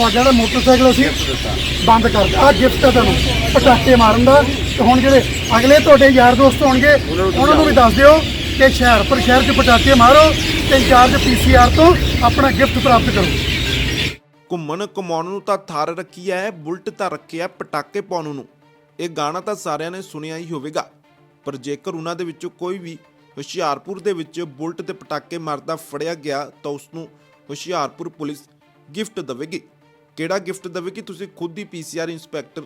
ਤੁਹਾਡਾ ਜਿਹੜਾ ਮੋਟਰਸਾਈਕਲ ਅਸੀਂ ਬੰਦ ਕਰ ਦਿੱਤਾ। ਆ ਗਿਫਟ ਹੈ ਤੁਹਾਨੂੰ। ਪਟਾਕੇ ਮਾਰਨ ਦਾ। ਤੇ ਹੁਣ ਜਿਹੜੇ ਅਗਲੇ ਤੁਹਾਡੇ ਯਾਰ ਦੋਸਤ ਹੋਣਗੇ ਉਹਨਾਂ ਨੂੰ ਵੀ ਦੱਸ ਦਿਓ ਕਿ ਹੁਸ਼ਿਆਰਪੁਰ ਸ਼ਹਿਰ 'ਚ ਪਟਾਕੇ ਮਾਰੋ ਤੇ ਇੰਚਾਰਜ ਪੀਸੀਆਰ ਤੋਂ ਆਪਣਾ ਗਿਫਟ ਪ੍ਰਾਪਤ ਕਰੋ। ਘੁੰਮਣ ਕਮਾਉਣ ਨੂੰ ਤਾਂ ਥਾਰ ਰੱਖੀ ਐ ਬੁਲਟ ਤਾਂ ਰੱਖਿਆ ਪਟਾਕੇ ਪਾਉਣ ਨੂੰ। ਇਹ ਗਾਣਾ ਤਾਂ ਸਾਰਿਆਂ ਨੇ ਸੁਣਿਆ ਹੀ ਹੋਵੇਗਾ। ਪਰ ਜੇਕਰ ਉਹਨਾਂ ਦੇ ਵਿੱਚੋਂ ਕੋਈ ਵੀ ਹੁਸ਼ਿਆਰਪੁਰ ਦੇ ਵਿੱਚ ਬੁਲਟ ਤੇ ਪਟਾਕੇ ਮਾਰਦਾ ਫੜਿਆ ਗਿਆ ਤਾਂ ਉਸ ਨੂੰ ਹੁਸ਼ਿਆਰਪੁਰ ਪੁਲਿਸ ਗਿਫਟ ਦੇਵੇਗੀ। ਕਿਹੜਾ ਗਿਫਟ ਦੇਵੇਗੀ ਤੁਸੀਂ ਖੁਦ ਹੀ ਪੀਸੀਆਰ ਇੰਸਪੈਕਟਰ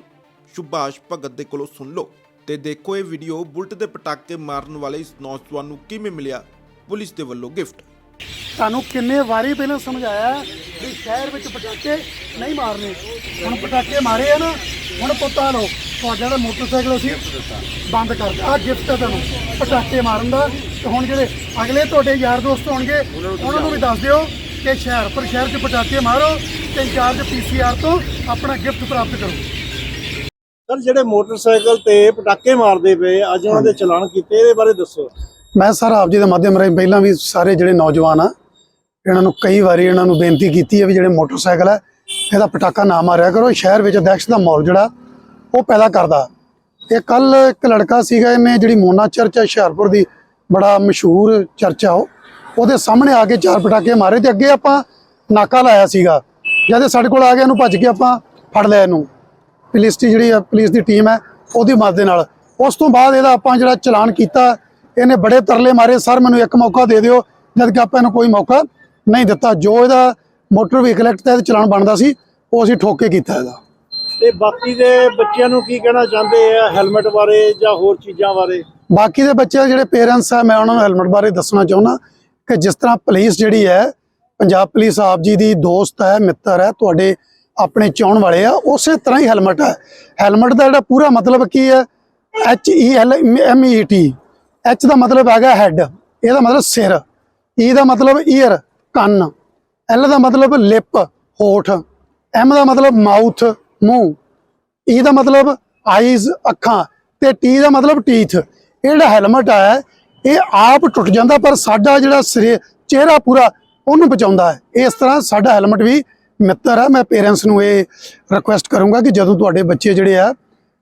ਸੁਭਾਸ਼ ਭਗਤ ਦੇ ਕੋਲੋਂ ਸੁਣ ਲਓ? ਤੇ ਦੇਖੋ ਇਹ ਵੀਡੀਓ ਬੁਲਟ ਦੇ ਪਟਾਕੇ ਮਾਰਨ ਵਾਲੇ ਇਸ ਨੌਜਵਾਨ ਨੂੰ ਕਿਵੇਂ ਮਿਲਿਆ? ਪੁਲਿਸ ਦੇ ਵੱਲੋਂ ਗਿਫਟ। ਤੁਹਾਨੂੰ ਕਿੰਨੇ ਵਾਰੀ ਪਹਿਲਾਂ ਸਮਝਾਇਆ ਵੀ ਸ਼ਹਿਰ ਵਿੱਚ ਪਟਾਕੇ ਨਹੀਂ ਮਾਰਨੇ? ਹੁਣ ਪਟਾਕੇ ਮਾਰੇ ਆ ਨਾ, ਹੁਣ ਪੁੱਤਾ ਲਓ, ਤੁਹਾਡਾ ਜਿਹੜਾ ਮੋਟਰਸਾਈਕਲ ਅਸੀਂ ਬੰਦ ਕਰ ਆ ਗਿਫਟ ਹੈ ਤੁਹਾਨੂੰ, ਪਟਾਕੇ ਮਾਰਨ ਦਾ। ਤੇ ਹੁਣ ਜਿਹੜੇ ਅਗਲੇ ਤੁਹਾਡੇ ਯਾਰ ਦੋਸਤ ਹੋਣਗੇ, ਉਹਨਾਂ ਨੂੰ ਵੀ ਦੱਸ ਦਿਓ ਕਿ ਹੁਸ਼ਿਆਰਪੁਰ ਸ਼ਹਿਰ 'ਚ ਪਟਾਕੇ ਮਾਰੋ ਤੇ ਇੰਚਾਰਜ ਪੀਸੀਆਰ ਤੋਂ ਆਪਣਾ ਗਿਫਟ ਪ੍ਰਾਪਤ ਕਰੋ। ਸਰ ਜਿਹੜੇ ਮੋਟਰਸਾਈਕਲ ਤੇ ਪਟਾਕੇ ਮਾਰਦੇ ਪਏ ਅੱਜ ਉਹਨਾਂ ਦੇ ਚਲਾਨ ਕੀਤੇ ਇਹਦੇ ਬਾਰੇ ਦੱਸੋ। ਮੈਂ ਸਰ ਆਪ ਜੀ ਦੇ ਮਾਧਿਅਮ ਰਾਹੀਂ ਪਹਿਲਾਂ ਵੀ ਸਾਰੇ ਜਿਹੜੇ ਨੌਜਵਾਨ ਆ ਇਹਨਾਂ ਨੂੰ ਕਈ ਵਾਰੀ ਇਹਨਾਂ ਨੂੰ ਬੇਨਤੀ ਕੀਤੀ ਹੈ ਵੀ ਜਿਹੜੇ ਮੋਟਰਸਾਈਕਲ ਹੈ ਇਹਦਾ ਪਟਾਕਾ ਨਾ ਮਾਰਿਆ ਕਰੋ। ਸ਼ਹਿਰ ਵਿੱਚ ਦਹਿਸ਼ਤ ਦਾ ਮਾਹੌਲ ਜਿਹੜਾ ਉਹ ਪੈਦਾ ਕਰਦਾ। ਇਹ ਕੱਲ ਇੱਕ ਲੜਕਾ ਸੀਗਾ ਇਹਨੇ ਜਿਹੜੀ ਮੋਨਾ ਚਰਚ ਹੈ ਹੁਸ਼ਿਆਰਪੁਰ ਦੀ ਬੜਾ ਮਸ਼ਹੂਰ ਚਰਚ ਆ ਉਹ। ਉਹਦੇ ਸਾਹਮਣੇ ਆ ਕੇ ਚਾਰ ਪਟਾਕੇ ਮਾਰੇ ਤੇ ਅੱਗੇ ਆਪਾਂ ਨਾਕਾ ਲਾਇਆ ਸੀਗਾ। ਜਦ ਸਾਡੇ ਕੋਲ ਆ ਗਿਆ ਇਹਨੂੰ ਭੱਜ ਕੇ ਆਪਾਂ ਫੜ ਲਿਆ ਇਹਨੂੰ। ਪੁਲਿਸ ਦੀ ਜਿਹੜੀ ਪੁਲਿਸ ਦੀ ਟੀਮ ਹੈ ਉਹਦੀ ਮਦਦ ਦੇ ਨਾਲ। ਉਸ ਤੋਂ ਬਾਅਦ ਇਹਦਾ ਆਪਾਂ ਜਿਹੜਾ ਚਲਾਨ ਕੀਤਾ ਇਹਨੇ ਬੜੇ ਤਰਲੇ ਮਾਰੇ। ਸਰ ਮੈਨੂੰ ਇੱਕ ਮੌਕਾ ਦੇ ਦਿਓ ਜਦ ਕਿ ਆਪਾਂ ਇਹਨੂੰ ਕੋਈ ਮੌਕਾ ਨਹੀਂ ਦਿੱਤਾ। ਜੋ ਇਹਦਾ ਮੋਟਰ ਵਹੀਕਲ ਐਕਟ ਦਾ ਚਲਾਨ ਬਣਦਾ ਸੀ ਉਹ ਅਸੀਂ ਠੋਕ ਕੇ ਕੀਤਾ ਇਹਦਾ। ਤੇ ਬਾਕੀ ਦੇ ਬੱਚਿਆਂ ਨੂੰ ਕੀ ਕਹਿਣਾ ਚਾਹੁੰਦੇ ਆ ਹੈਲਮਟ ਬਾਰੇ ਜਾਂ ਹੋਰ ਚੀਜ਼ਾਂ ਬਾਰੇ? ਬਾਕੀ ਦੇ ਬੱਚੇ ਦੇ ਜਿਹੜੇ ਪੇਰੈਂਟਸ ਆ ਮੈਂ ਉਹਨਾਂ ਨੂੰ ਹੈਲਮਟ ਬਾਰੇ ਦੱਸਣਾ ਚਾਹੁੰਦਾ। ਕਿ ਜਿਸ ਤਰ੍ਹਾਂ ਪੁਲਿਸ ਜਿਹੜੀ ਹੈ, ਪੰਜਾਬ ਪੁਲਿਸ ਆਪ ਜੀ ਦੀ ਦੋਸਤ ਹੈ, ਮਿੱਤਰ ਹੈ, ਤੁਹਾਡੇ ਆਪਣੇ ਚਾਹਣ ਵਾਲੇ ਆ, ਉਸੇ ਤਰ੍ਹਾਂ ਹੀ ਹੈਲਮਟ ਹੈ। ਹੈਲਮਟ ਦਾ ਜਿਹੜਾ ਪੂਰਾ ਮਤਲਬ ਕੀ ਹੈ H E L M E T H ਦਾ ਮਤਲਬ ਹੈਗਾ ਹੈਡ ਇਹਦਾ ਮਤਲਬ ਸਿਰ ਈ ਦਾ ਮਤਲਬ ਈਅਰ ਕੰਨ ਐਲ ਦਾ ਮਤਲਬ ਲਿਪ ਹੋਠ ਐਮ ਦਾ ਮਤਲਬ ਮਾਊਥ ਮੂੰਹ ਈ ਦਾ ਮਤਲਬ ਆਈਜ਼ ਅੱਖਾਂ ਤੇ ਟੀ ਦਾ ਮਤਲਬ ਟੀਥ ਇਹ ਜਿਹੜਾ ਹੈਲਮਟ ਹੈ ਇਹ ਆਪ ਟੁੱਟ ਜਾਂਦਾ ਪਰ ਸਾਡਾ ਜਿਹੜਾ ਸਿਰੇ ਚਿਹਰਾ ਪੂਰਾ ਉਹਨੂੰ ਬਚਾਉਂਦਾ ਹੈ। ਇਸ ਤਰ੍ਹਾਂ ਸਾਡਾ ਹੈਲਮਟ ਵੀ ਮਿੱਤਰ ਹੈ। ਮੈਂ ਪੇਰੈਂਟਸ ਨੂੰ ਇਹ ਰਿਕੁਐਸਟ ਕਰੂੰਗਾ ਕਿ ਜਦੋਂ ਤੁਹਾਡੇ ਬੱਚੇ ਜਿਹੜੇ ਆ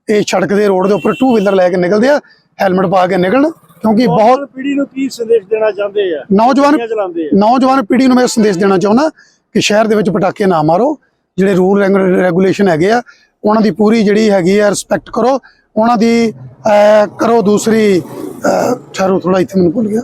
ਇਹ ਸੜਕ ਦੇ ਰੋਡ ਦੇ ਉੱਪਰ ਟੂ ਵੀਲਰ ਲੈ ਕੇ ਨਿਕਲਦੇ ਆ ਹੈਲਮਟ ਪਾ ਕੇ ਨਿਕਲਣ ਕਿਉਂਕਿ ਬਹੁਤ ਪੀੜ੍ਹੀ ਨੂੰ ਕੀ ਸੰਦੇਸ਼ ਦੇਣਾ ਚਾਹੁੰਦੇ ਆ? ਨੌਜਵਾਨ ਨੌਜਵਾਨ ਪੀੜ੍ਹੀ ਨੂੰ ਮੈਂ ਸੰਦੇਸ਼ ਦੇਣਾ ਚਾਹੁੰਦਾ ਕਿ ਸ਼ਹਿਰ ਦੇ ਵਿੱਚ ਪਟਾਕੇ ਨਾ ਮਾਰੋ। ਜਿਹੜੇ ਰੂਲ ਰੈਗੂਲੇਸ਼ਨ ਹੈਗੇ ਆ ਉਹਨਾਂ ਦੀ ਪੂਰੀ ਜਿਹੜੀ ਹੈਗੀ ਆ ਰਿਸਪੈਕਟ ਕਰੋ। ਉਹਨਾਂ ਦੀ ਕਰੋ ਦੂਸਰੀ ਠਹਿਰੋ ਥੋੜਾ ਇੱਥੇ ਮੈਨੂੰ ਭੁੱਲ ਗਿਆ।